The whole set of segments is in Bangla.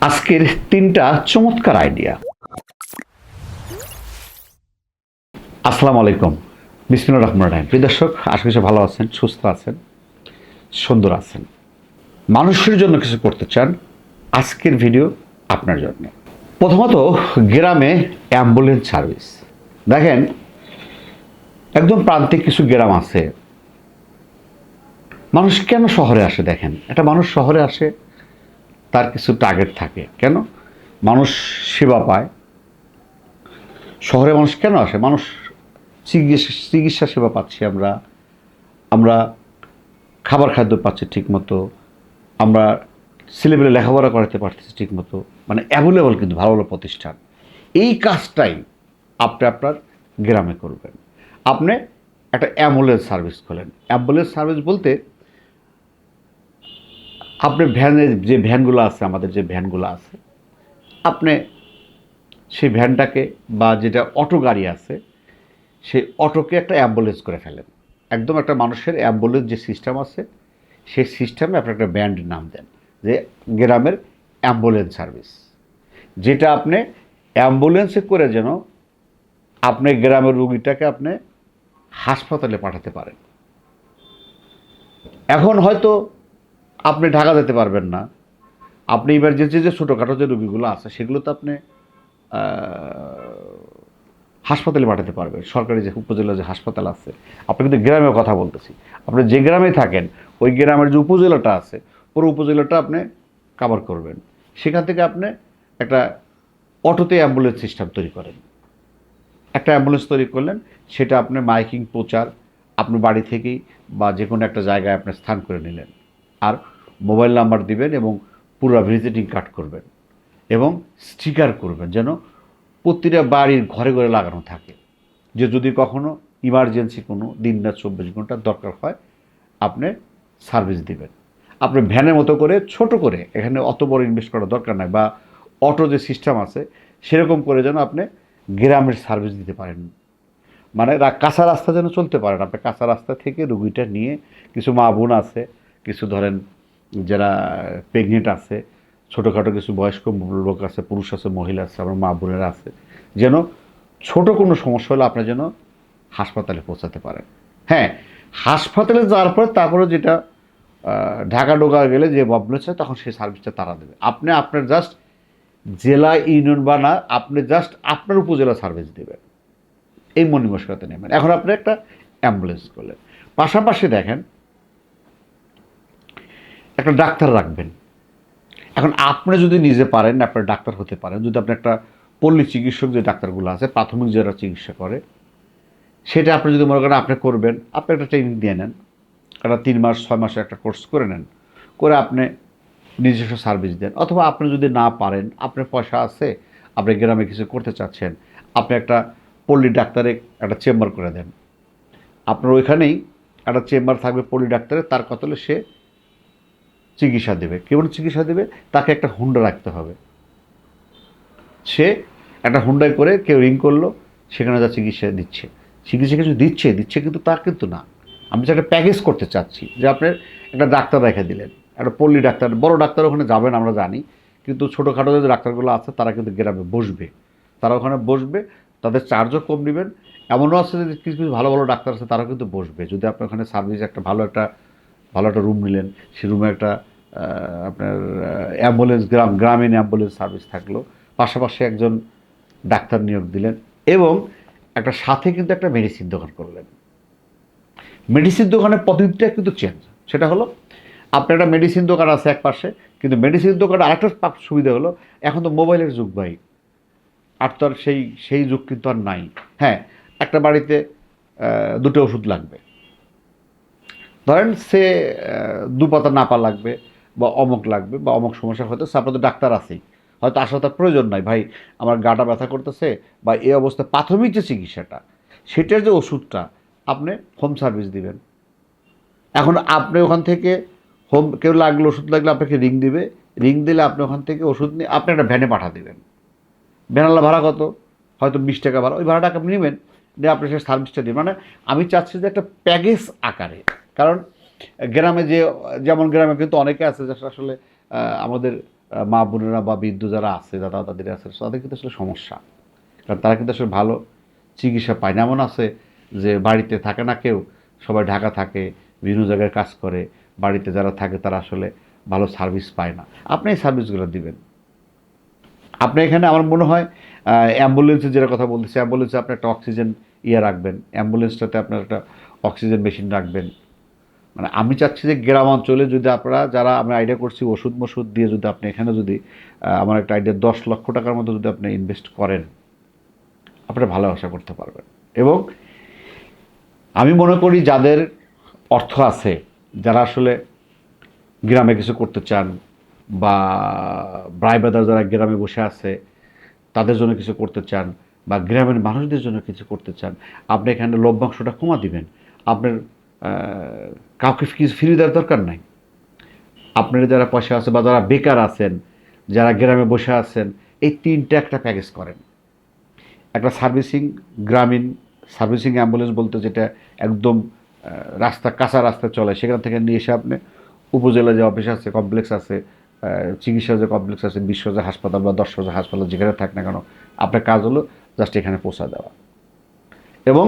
আজকের তিনটা চমৎকার আইডিয়া আসসালামু আলাইকুম। বিসমিল্লাহির রহমানির রহিম। প্রিয় দর্শক, আশা ভালো আছেন, সুস্থ আছেন, সুন্দর আছেন। মানুষের জন্য কিছু করতে চান, আজকের ভিডিও আপনার জন্য। প্রথমত, গ্রামে অ্যাম্বুলেন্স সার্ভিস দেখেন, একদম প্রান্তিক কিছু গ্রাম আছে। মানুষ কেন শহরে আসে দেখেন? একটা মানুষ শহরে আসে তার কিছু টার্গেট থাকে। কেন? মানুষ সেবা পায়। শহরে মানুষ কেন আসে? মানুষ চিকিৎসা চিকিৎসা সেবা পাচ্ছি আমরা। আমরা খাবার খাদ্য পাচ্ছি ঠিকমতো। আমরা ছেলেবেলে লেখাপড়া করাতে পারতেছি ঠিকমতো। মানে অ্যাভেলেবল কিন্তু ভালো ভালো প্রতিষ্ঠান। এই কাজটাই আপনি আপনার গ্রামে করবেন। আপনি একটা অ্যাম্বুলেন্স সার্ভিস খোলেন। অ্যাম্বুলেন্স সার্ভিস বলতে আপনি ভ্যানের যে ভ্যানগুলো আছে, আমাদের যে ভ্যানগুলো আছে, আপনি সেই ভ্যানটাকে বা যেটা অটো গাড়ি আছে, সেই অটোকে একটা অ্যাম্বুলেন্স করে ফেলেন। একদম একটা মানুষের অ্যাম্বুলেন্স যে সিস্টেম আছে, সেই সিস্টেমে আপনি একটা ব্যান্ড নাম দেন, যে গ্রামের অ্যাম্বুলেন্স সার্ভিস। যেটা আপনি অ্যাম্বুলেন্সে করে যেন আপনি গ্রামের রুগীটাকে আপনি হাসপাতালে পাঠাতে পারেন। এখন হয়তো আপনি ঢাকা যেতে পারবেন না। আপনি ইমার্জেন্সি যে ছোটোখাটো যে রুগীগুলো আছে, সেগুলো তো আপনি হাসপাতালে পাঠাতে পারবেন। সরকারি যে উপজেলা যে হাসপাতাল আছে। আপনি কিন্তু গ্রামের কথা বলতেছি। আপনি যে গ্রামে থাকেন, ওই গ্রামের যে উপজেলাটা আছে, পুরো উপজেলাটা আপনি কাভার করবেন। সেখান থেকে আপনি একটা অটোতে অ্যাম্বুলেন্স সিস্টেম তৈরি করেন। একটা অ্যাম্বুলেন্স তৈরি করলেন, সেটা আপনি মাইকিং প্রচার, আপনি বাড়ি থেকেই বা যে কোনো একটা জায়গায় আপনি স্থান করে নিলেন। আর মোবাইল নাম্বার দিবেন এবং পুরো ভিজিটিং কার্ড করবেন এবং স্টিকার করবেন যেন প্রতিটা বাড়ির ঘরে ঘরে লাগানো থাকে। যে যদি কখনো ইমার্জেন্সি কোনো দিন রাত চব্বিশ ঘণ্টা দরকার হয়, আপনি সার্ভিস দিবেন। আপনি ভ্যানের মতো করে ছোট করে, এখানে অত বড় ইনভেস্ট করার দরকার নাই বা অটো যে সিস্টেম আছে, সেরকম করে যেন আপনি গ্রামের সার্ভিস দিতে পারেন। মানে কাঁচা রাস্তা যেন চলতে পারেন আপনি কাঁচা রাস্তা থেকে রুগীটা নিয়ে কিছু মা বোন আছে কিছু ধরেন যারা প্রেগনেন্ট আছে, ছোটোখাটো কিছু বয়স্ক লোক আছে, পুরুষ আছে, মহিলা আছে, আমার মা বোনেরা আছে, যেন ছোট কোনো সমস্যা হলে আপনি যেন হাসপাতালে পৌঁছাতে পারেন। হ্যাঁ হাসপাতালে যাওয়ার পরে তারপরে যেটা ঢাকা ঢোকা গেলে যে প্রবলেম হয় তখন সেই সার্ভিসটা তারা দেবে। আপনি, আপনার জাস্ট জেলা ইউনিয়ন বা না, আপনি জাস্ট আপনার উপজেলা সার্ভিস দেবেন। এই মনিমস্কতা নেবেন। এখন আপনি একটা অ্যাম্বুলেন্স করলেন। পাশাপাশি দেখেন একটা ডাক্তার রাখবেন। এখন আপনি যদি নিজে পারেন, আপনার ডাক্তার হতে পারেন, যদি আপনি একটা পল্লী চিকিৎসক যে ডাক্তারগুলো আছে, প্রাথমিক যারা চিকিৎসা করে, সেটা আপনি যদি মনে করেন আপনি করবেন, আপনি একটা ট্রেনিং দিয়ে নেন, একটা তিন মাস, ছয় মাসের একটা কোর্স করে নেন, করে আপনি নিজস্ব সার্ভিস দেন। অথবা আপনি যদি না পারেন, আপনার পয়সা আছে, আপনি গ্রামে কিছু করতে চাচ্ছেন, আপনি একটা পল্লী ডাক্তারে একটা চেম্বার করে দেন। আপনার ওইখানেই একটা চেম্বার থাকবে পল্লী ডাক্তারে, তার কতলে সে চিকিৎসা দেবে। কেমন চিকিৎসা দেবে, তাকে একটা হুন্ডা রাখতে হবে। সে একটা হুন্ডায় করে কেউ রিং করল, সেখানে যা চিকিৎসা দিচ্ছে। চিকিৎসা কিছু দিচ্ছে দিচ্ছে কিন্তু তা কিন্তু না। আমি যে একটা প্যাকেজ করতে চাচ্ছি, যে আপনার একটা ডাক্তার রেখে দিলেন। একটা পল্লী ডাক্তার, বড় ডাক্তার ওখানে যাবেন আমরা জানি, কিন্তু ছোটোখাটো যে ডাক্তারগুলো আছে, তারা কিন্তু গ্রামে বসবে। তারা ওখানে বসবে, তাদের চার্জও কম নেবেন। এমনও আছে যে কিছু কিছু ভালো ভালো ডাক্তার আছে তারা কিন্তু বসবে। যদি আপনি ওখানে সার্ভিস একটা ভালো একটা ভালো একটা রুম নিলেন। সে রুমে একটা আপনার অ্যাম্বুলেন্স গ্রাম, গ্রামীণ অ্যাম্বুলেন্স সার্ভিস থাকল। পাশাপাশি একজন ডাক্তার নিয়োগ দিলেন এবং একটা সাথে কিন্তু একটা মেডিসিন দোকান করলেন। মেডিসিন দোকানের পদ্ধতিটা কিন্তু চেঞ্জ সেটা হলো, আপনার একটা মেডিসিন দোকান আছে এক পাশে, কিন্তু মেডিসিন দোকানে আরেকটা সুবিধা হলো, এখন তো মোবাইলের যুগ ভাই। আর তো আর সেই সেই যুগ কিন্তু আর নাই। হ্যাঁ একটা বাড়িতে দুটো ওষুধ লাগবে। ধরেন সে আহ, দু পাতা নাপা লাগবে বা অমক লাগবে বা অমক সমস্যা হয়তো আপনার তো ডাক্তার আছেই। হয়তো আসা তার প্রয়োজন নাই ভাই আমার গাটা ব্যথা করতেছে বা এই অবস্থায় প্রাথমিক যে চিকিৎসাটা সেটার যে ওষুধটা আপনি হোম সার্ভিস দিবেন। এখন আপনি ওখান থেকে হোম কেউ লাগল ওষুধ লাগলে আপনাকে রিং দিবে। রিং দিলে আপনি ওখান থেকে ওষুধ নিয়ে আপনি একটা ভ্যানে পাঠা দেবেন। ভ্যানালা ভাড়া কত? হয়তো বিশ টাকা ভাড়া। ওই ভাড়াটা আপনি নেবেন দিয়ে আপনি সে সার্ভিসটা দিবেন। মানে আমি চাচ্ছি যে একটা প্যাকেজ আকারে কারণ গ্রামে যে, যেমন গ্রামে কিন্তু অনেকে আছে যারা আসলে আমাদের মা বোনেরা বা বৃদ্ধ যারা আছে, দাদা তাদের আছে তাদের কিন্তু আসলে সমস্যা। কারণ তারা কিন্তু আসলে ভালো চিকিৎসা পায় না। এমন আছে যে বাড়িতে থাকে না কেউ, সবাই ঢাকা থাকে, বিভিন্ন জায়গায় কাজ করে, বাড়িতে যারা থাকে তারা আসলে ভালো সার্ভিস পায় না। আপনি এই সার্ভিসগুলো দিবেন। আপনি এখানে আমার মনে হয় অ্যাম্বুলেন্সের যেটা কথা বলতেছি অ্যাম্বুলেন্সে আপনি একটা অক্সিজেন ইয়ে রাখবেন। অ্যাম্বুলেন্সটাতে আপনার একটা অক্সিজেন মেশিন রাখবেন। মানে আমি চাচ্ছি যে গ্রাম অঞ্চলে যদি আপনারা, যারা আমরা আইডিয়া করছি ওষুধ মষুধ দিয়ে যদি আপনি এখানে যদি আমার একটা আইডিয়া দশ লক্ষ টাকার মতো যদি আপনি ইনভেস্ট করেন, আপনারা ভালো আশা করতে পারবেন। এবং আমি মনে করি যাদের অর্থ আছে, যারা আসলে গ্রামে কিছু করতে চান বা ব্রাই ব্রাদার যারা গ্রামে বসে আছে, তাদের জন্য কিছু করতে চান বা গ্রামের মানুষদের জন্য কিছু করতে চান, আপনি এখানে লভ্যাংশটা কমা দিবেন। আপনার কাউকে কিছু ফ্রি দেওয়ার দরকার নাই। আপনার যারা পয়সা আছে বা যারা বেকার আছেন, যারা গ্রামে বসে আছেন, এই তিনটা একটা প্যাকেজ করেন। একটা সার্ভিসিং, গ্রামীণ সার্ভিসিং অ্যাম্বুলেন্স বলতে যেটা একদম রাস্তা কাঁচা রাস্তা চলে, সেখান থেকে নিয়ে এসে আপনি উপজেলা যে অফিস আছে, কমপ্লেক্স আছে চিকিৎসা যে কমপ্লেক্স আছে বিশ্ব যে হাসপাতাল বা দশ হাজার হাসপাতাল, যেখানে থাক না কেন, আপনার কাজ হলো জাস্ট এখানে পৌঁছা দেওয়া। এবং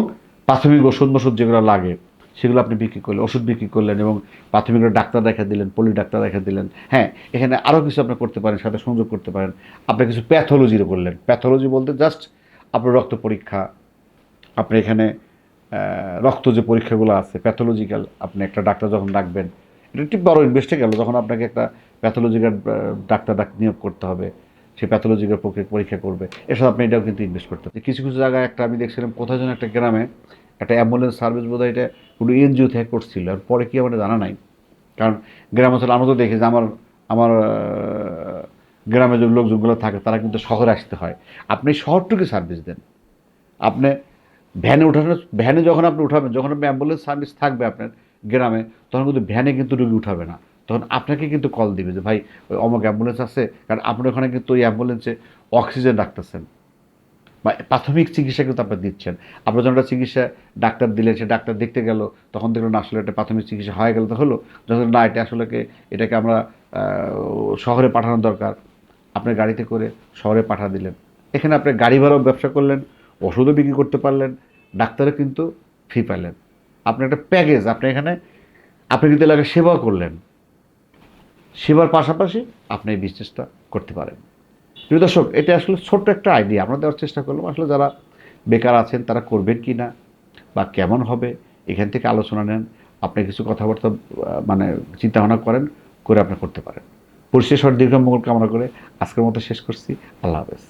প্রাথমিক ওষুধ মষুধ যেগুলো লাগে সেগুলো আপনি বিক্রি করলেন, ওষুধ বিক্রি করলেন এবং প্রাথমিক ডাক্তার দেখা দিলেন পলি ডাক্তার দেখা দিলেন। হ্যাঁ এখানে আরও কিছু আপনি করতে পারেন, সাথে সংযোগ করতে পারেন। আপনি কিছু প্যাথোলজির করলেন। প্যাথোলজি বলতে জাস্ট আপনার রক্ত পরীক্ষা, আপনি এখানে রক্ত যে পরীক্ষাগুলো আছে, প্যাথোলজিক্যাল, আপনি একটা ডাক্তার যখন ডাকবেন, এটা একটি বড় ইনভেস্টে গেল যখন আপনাকে একটা প্যাথোলজিক্যাল ডাক্তার ডাক নিয়োগ করতে হবে, সে প্যাথোলজিক্যাল পরীক্ষা করবে। এসব আপনি এটাও কিন্তু ইনভেস্ট করতে হবে। কিছু কিছু জায়গায় একটা আমি দেখছিলাম, কোথায় যেন একটা গ্রামে একটা অ্যাম্বুলেন্স সার্ভিস বোধ হয় এটা কোনো এনজিও থেকে করছিল। আর পরে কি আমার জানা নাই? কারণ গ্রাম অঞ্চলে আমরা তো দেখি যে আমার আমার গ্রামে যে লোকজনগুলো থাকে, তারা কিন্তু শহরে আসতে হয়। আপনি শহরটুকু সার্ভিস দেন। আপনি ভ্যানে উঠানোর ভ্যানে যখন আপনি উঠাবেন, যখন আপনি অ্যাম্বুলেন্স সার্ভিস থাকবে আপনার গ্রামে, তখন কিন্তু ভ্যানে কিন্তু রুগী উঠাবে না। তখন আপনাকে কিন্তু কল দিবে যে, ভাই, ওই অমুক অ্যাম্বুলেন্স আছে। কারণ আপনার ওখানে কিন্তু ওই অ্যাম্বুলেন্সে অক্সিজেন রাখতেছেন। বা প্রাথমিক চিকিৎসা কিন্তু আপনার দিচ্ছেন। আপনার যখন একটা চিকিৎসা ডাক্তার দিলেন, সে ডাক্তার দেখতে গেল, তখন দেখলেন আসলে একটা প্রাথমিক চিকিৎসা হয়ে গেল, তো হলো। যখন না, এটা আসলে এটাকে আমরা শহরে পাঠানো দরকার। আপনার গাড়িতে করে শহরে পাঠা দিলেন। এখানে আপনি গাড়ি ভাড়াও ব্যবসা করলেন, ওষুধও বিক্রি করতে পারলেন, ডাক্তারও কিন্তু ফি পেলেন আপনি একটা প্যাকেজ আপনি এখানে, আপনি কিন্তু এলাকায় সেবাও করলেন। সেবার পাশাপাশি আপনি এই বিজনেসটা করতে পারেন। প্রিয় দর্শক, এটা আসলে ছোট্ট একটা আইডিয়া আমরা দেওয়ার চেষ্টা করলাম। আসলে যারা বেকার আছেন, তারা করবেন কি না বা কেমন হবে, এখান থেকে আলোচনা নেন। আপনি কিছু কথাবার্তা মানে চিন্তাভাবনা করেন, করে আপনি করতে পারেন। পরিশেষ দীর্ঘ মঙ্গল কামনা করে আজকের মতো শেষ করছি। আল্লাহ হাফেজ।